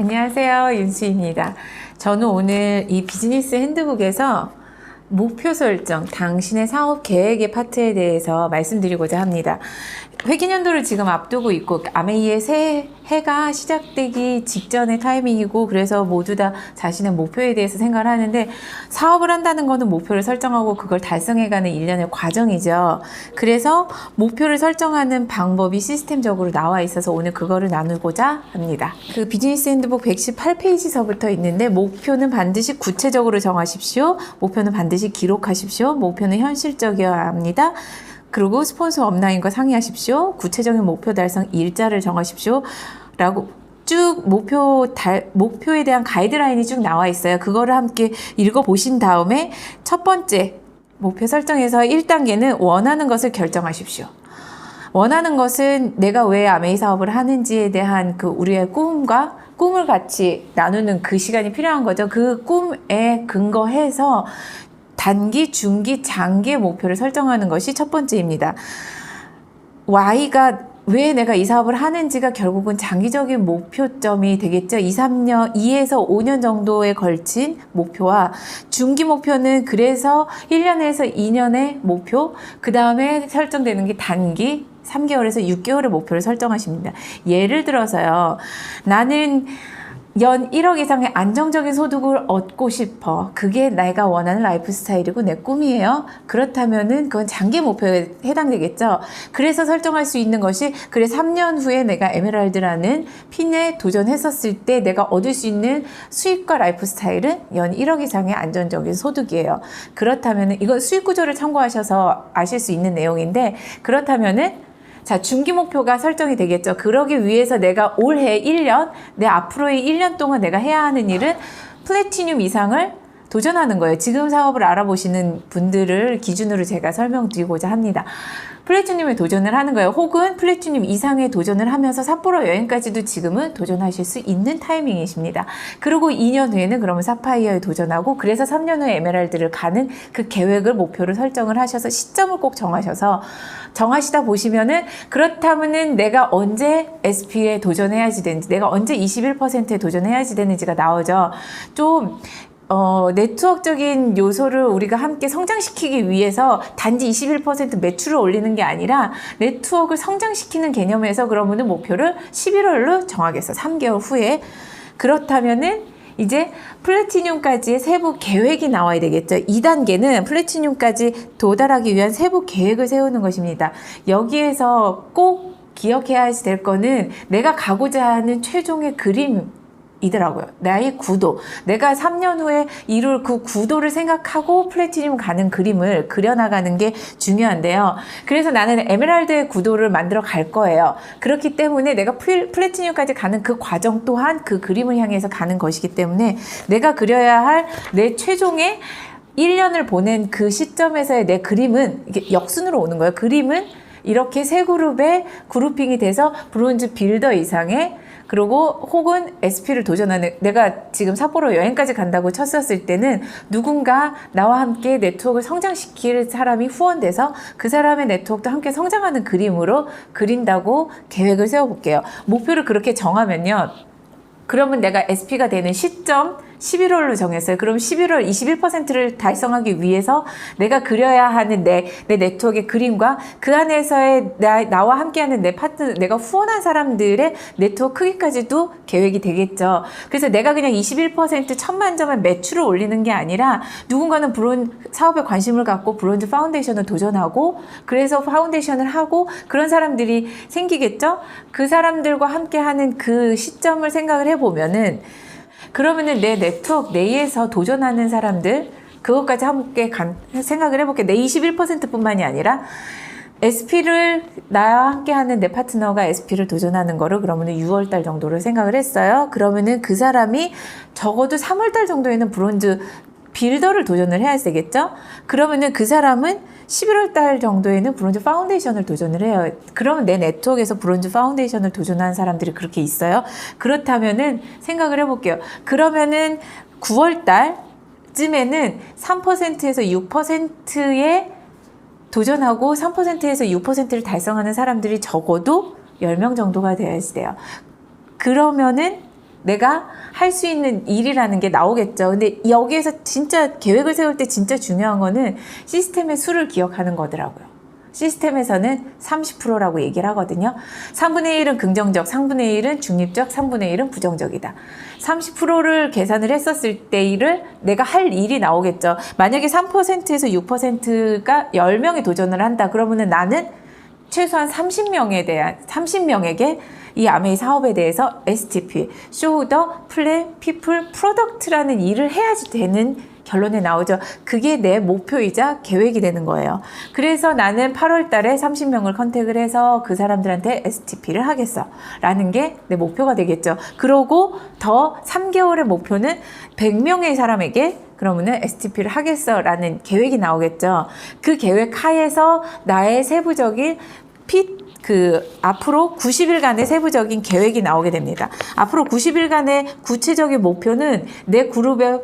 안녕하세요. 윤수입니다. 저는 오늘 이 비즈니스 핸드북에서 목표 설정, 당신의 사업 계획의 파트에 대해서 말씀드리고자 합니다. 회기년도를 지금 앞두고 있고 아메이의 새해가 시작되기 직전의 타이밍이고 그래서 모두 다 자신의 목표에 대해서 생각을 하는데 사업을 한다는 거는 목표를 설정하고 그걸 달성해가는 일련의 과정이죠. 그래서 목표를 설정하는 방법이 시스템적으로 나와 있어서 오늘 그거를 나누고자 합니다. 그 비즈니스 핸드북 118페이지서부터 있는데 목표는 반드시 구체적으로 정하십시오. 목표는 반드시 기록하십시오. 목표는 현실적이어야 합니다. 그리고 스폰서 업라인과 상의하십시오. 구체적인 목표 달성 일자를 정하십시오. 라고 쭉 목표 달, 목표에 대한 가이드라인이 쭉 나와 있어요. 그거를 함께 읽어 보신 다음에 첫 번째 목표 설정에서 1단계는 원하는 것을 결정하십시오. 원하는 것은 내가 왜 아메이 사업을 하는지에 대한 그 우리의 꿈과 꿈을 같이 나누는 그 시간이 필요한 거죠. 그 꿈에 근거해서 단기, 중기, 장기의 목표를 설정하는 것이 첫 번째입니다. Y가 왜 내가 이 사업을 하는지가 결국은 장기적인 목표점이 되겠죠. 2, 3년, 2에서 5년 정도에 걸친 목표와 중기 목표는 그래서 1년에서 2년의 목표, 그 다음에 설정되는 게 단기, 3개월에서 6개월의 목표를 설정하십니다. 예를 들어서요. 나는 연 1억 이상의 안정적인 소득을 얻고 싶어. 그게 내가 원하는 라이프 스타일이고 내 꿈이에요. 그렇다면은 그건 장기 목표에 해당되겠죠. 그래서 설정할 수 있는 것이 그래 3년 후에 내가 에메랄드라는 핀에 도전했었을 때 내가 얻을 수 있는 수익과 라이프 스타일은 연 1억 이상의 안정적인 소득이에요. 그렇다면은 이건 수익 구조를 참고하셔서 아실 수 있는 내용인데 그렇다면은 자, 중기 목표가 설정이 되겠죠. 그러기 위해서 내가 올해 1년, 내 앞으로의 1년 동안 내가 해야 하는 일은 플래티늄 이상을 도전하는 거예요. 지금 사업을 알아보시는 분들을 기준으로 제가 설명드리고자 합니다. 플래티늄에 도전을 하는 거예요. 혹은 플래티늄 이상에 도전을 하면서 삿포로 여행까지도 지금은 도전하실 수 있는 타이밍이십니다. 그리고 2년 후에는 그러면 사파이어에 도전하고 그래서 3년 후에 에메랄드를 가는 그 계획을 목표를 설정을 하셔서 시점을 꼭 정하셔서 정하시다 보시면은 그렇다면은 내가 언제 SP에 도전해야지 되는지 내가 언제 21%에 도전해야지 되는지가 나오죠. 좀 어, 네트워크적인 요소를 우리가 함께 성장시키기 위해서 단지 21% 매출을 올리는 게 아니라 네트워크를 성장시키는 개념에서 그러면은 목표를 11월로 정하겠어. 3개월 후에. 그렇다면은 이제 플래티늄까지의 세부 계획이 나와야 되겠죠. 2단계는 플래티늄까지 도달하기 위한 세부 계획을 세우는 것입니다. 여기에서 꼭 기억해야 될 거는 내가 가고자 하는 최종의 그림 이더라고요. 나의 구도. 내가 3년 후에 이룰 그 구도를 생각하고 플래티늄 가는 그림을 그려나가는 게 중요한데요. 그래서 나는 에메랄드의 구도를 만들어 갈 거예요. 그렇기 때문에 내가 플래티늄까지 가는 그 과정 또한 그 그림을 향해서 가는 것이기 때문에 내가 그려야 할 내 최종의 1년을 보낸 그 시점에서의 내 그림은 이게 역순으로 오는 거예요. 그림은 이렇게 세 그룹에 그룹핑이 돼서 브론즈 빌더 이상의 그리고 혹은 SP를 도전하는 내가 지금 삿포로 여행까지 간다고 쳤었을 때는 누군가 나와 함께 네트워크를 성장시킬 사람이 후원돼서 그 사람의 네트워크도 함께 성장하는 그림으로 그린다고 계획을 세워볼게요. 목표를 그렇게 정하면요. 그러면 내가 SP가 되는 시점 11월로 정했어요. 그럼 11월 21%를 달성하기 위해서 내가 그려야 하는 내, 내 네트워크의 그림과 그 안에서의 나, 나와 함께하는 내 파트, 내가 후원한 사람들의 네트워크 크기까지도 계획이 되겠죠. 그래서 내가 그냥 21% 천만 점의 매출을 올리는 게 아니라 누군가는 브론 사업에 관심을 갖고 브론즈 파운데이션을 도전하고 그래서 파운데이션을 하고 그런 사람들이 생기겠죠. 그 사람들과 함께하는 그 시점을 생각을 해보면은 그러면은 내 네트워크 내에서 도전하는 사람들 그것까지 함께 간, 생각을 해볼게. 내 21%뿐만이 아니라 SP를 나와 함께 하는 내 파트너가 SP를 도전하는 거를 그러면은 6월 달 정도를 생각을 했어요. 그러면은 그 사람이 적어도 3월 달 정도에는 브론즈 빌더를 도전을 해야 되겠죠? 그러면은 그 사람은 11월 달 정도에는 브론즈 파운데이션을 도전을 해요. 그러면 내 네트워크에서 브론즈 파운데이션을 도전한 사람들이 그렇게 있어요. 그렇다면은 생각을 해볼게요. 그러면은 9월 달쯤에는 3%에서 6%의 도전하고 3%에서 6%를 달성하는 사람들이 적어도 10명 정도가 되어야지 돼요. 그러면은 내가 할 수 있는 일이라는 게 나오겠죠. 근데 여기에서 진짜 계획을 세울 때 진짜 중요한 거는 시스템의 수를 기억하는 거더라고요. 시스템에서는 30%라고 얘기를 하거든요. 3분의 1은 긍정적, 3분의 1은 중립적, 3분의 1은 부정적이다. 30%를 계산을 했었을 때를 내가 할 일이 나오겠죠. 만약에 3%에서 6%가 10명이 도전을 한다. 그러면은 나는 최소한 30명에 대한 30명에게 이 아메이 사업에 대해서 STP, Show the Plan, People, Product라는 일을 해야지 되는 결론에 나오죠. 그게 내 목표이자 계획이 되는 거예요. 그래서 나는 8월 달에 30명을 컨택을 해서 그 사람들한테 STP를 하겠어. 라는 게 내 목표가 되겠죠. 그러고 더 3개월의 목표는 100명의 사람에게 그러면은 STP를 하겠어 라는 계획이 나오겠죠. 그 계획 하에서 나의 세부적인 핏, 그, 앞으로 90일간의 세부적인 계획이 나오게 됩니다. 앞으로 90일간의 구체적인 목표는 내 그룹의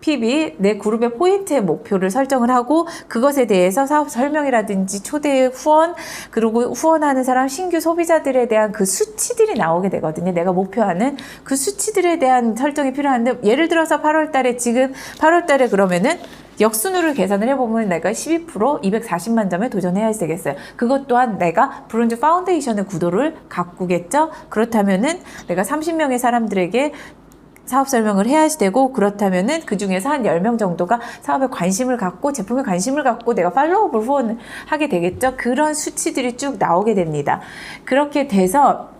PB, 내 그룹의 포인트의 목표를 설정을 하고 그것에 대해서 사업 설명이라든지 초대 후원, 그리고 후원하는 사람, 신규 소비자들에 대한 그 수치들이 나오게 되거든요. 내가 목표하는 그 수치들에 대한 설정이 필요한데 예를 들어서 8월 달에 지금 8월 달에 그러면은 역순으로 계산을 해보면 내가 12% 240만 점에 도전해야 되겠어요. 그것 또한 내가 브론즈 파운데이션의 구도를 가꾸겠죠. 그렇다면은 내가 30명의 사람들에게 사업 설명을 해야지 되고 그렇다면은 그 중에서 한 10명 정도가 사업에 관심을 갖고 제품에 관심을 갖고 내가 팔로우업을 후원을 하게 되겠죠. 그런 수치들이 쭉 나오게 됩니다. 그렇게 돼서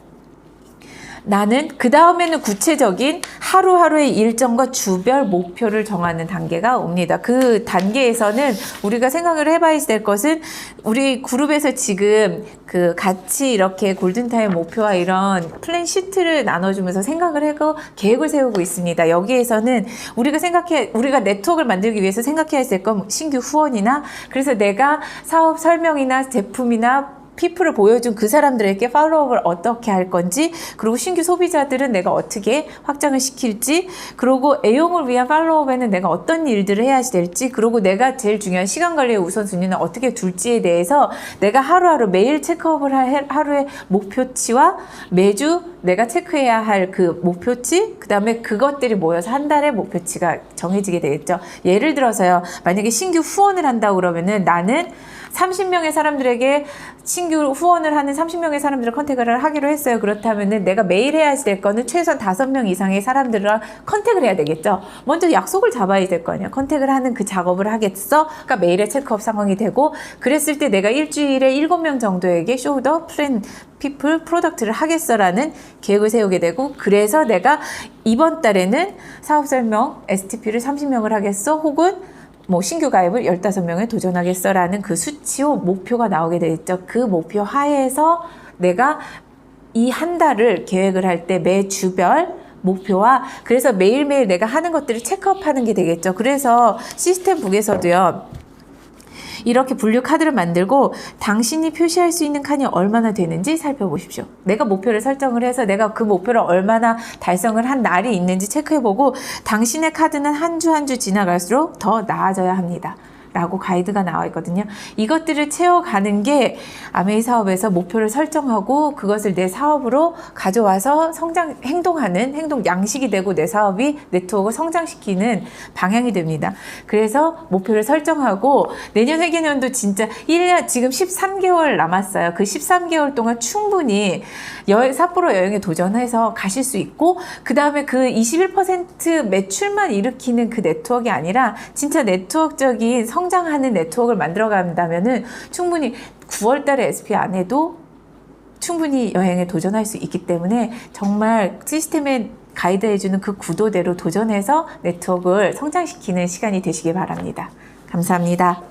나는 그 다음에는 구체적인 하루하루의 일정과 주별 목표를 정하는 단계가 옵니다. 그 단계에서는 우리가 생각을 해봐야 될 것은 우리 그룹에서 지금 그 같이 이렇게 골든타임 목표와 이런 플랜 시트를 나눠주면서 생각을 하고 계획을 세우고 있습니다. 여기에서는 우리가 생각해, 우리가 네트워크를 만들기 위해서 생각해야 될 건 신규 후원이나 그래서 내가 사업 설명이나 제품이나 피플을 보여준 그 사람들에게 팔로우업을 어떻게 할 건지 그리고 신규 소비자들은 내가 어떻게 확장을 시킬지 그리고 애용을 위한 팔로우업에는 내가 어떤 일들을 해야 될지 그리고 내가 제일 중요한 시간 관리의 우선순위는 어떻게 둘지에 대해서 내가 하루하루 매일 체크업을 할 하루의 목표치와 매주 내가 체크해야 할 그 목표치 그 다음에 그것들이 모여서 한 달의 목표치가 정해지게 되겠죠. 예를 들어서요. 만약에 신규 후원을 한다고 그러면은 나는 30명의 사람들에게 신규 후원을 하는 30명의 사람들을 컨택을 하기로 했어요. 그렇다면은 내가 매일 해야 될 거는 최소한 5명 이상의 사람들을 컨택을 해야 되겠죠. 먼저 약속을 잡아야 될 거 아니야. 컨택을 하는 그 작업을 하겠어. 그러니까 매일의 체크업 상황이 되고 그랬을 때 내가 일주일에 7명 정도에게 쇼더 플랜 피플 프로덕트를 하겠어라는 계획을 세우게 되고 그래서 내가 이번 달에는 사업 설명 STP를 30명을 하겠어 혹은 뭐 신규 가입을 15명에 도전하겠어라는 그 수치호 목표가 나오게 되겠죠. 그 목표 하에서 내가 이 한 달을 계획을 할 때 매 주별 목표와 그래서 매일매일 내가 하는 것들을 체크업하는 게 되겠죠. 그래서 시스템 북에서도요. 이렇게 분류 카드를 만들고 당신이 표시할 수 있는 칸이 얼마나 되는지 살펴보십시오. 내가 목표를 설정을 해서 내가 그 목표를 얼마나 달성을 한 날이 있는지 체크해보고 당신의 카드는 한 주 한 주 지나갈수록 더 나아져야 합니다. 라고 가이드가 나와 있거든요. 이것들을 채워가는 게 아메이 사업에서 목표를 설정하고 그것을 내 사업으로 가져와서 성장, 행동하는 행동 양식이 되고 내 사업이 네트워크를 성장시키는 방향이 됩니다. 그래서 목표를 설정하고 내년 회계년도 진짜 1년, 지금 13개월 남았어요. 그 13개월 동안 충분히 여, 삿포로 여행에 도전해서 가실 수 있고 그 다음에 그 21% 매출만 일으키는 그 네트워크가 아니라 진짜 네트워크적인 성장하는 네트워크를 만들어 간다면은 충분히 9월 달에 SP 안 해도 충분히 여행에 도전할 수 있기 때문에 정말 시스템에 가이드해주는 그 구도대로 도전해서 네트워크를 성장시키는 시간이 되시길 바랍니다. 감사합니다.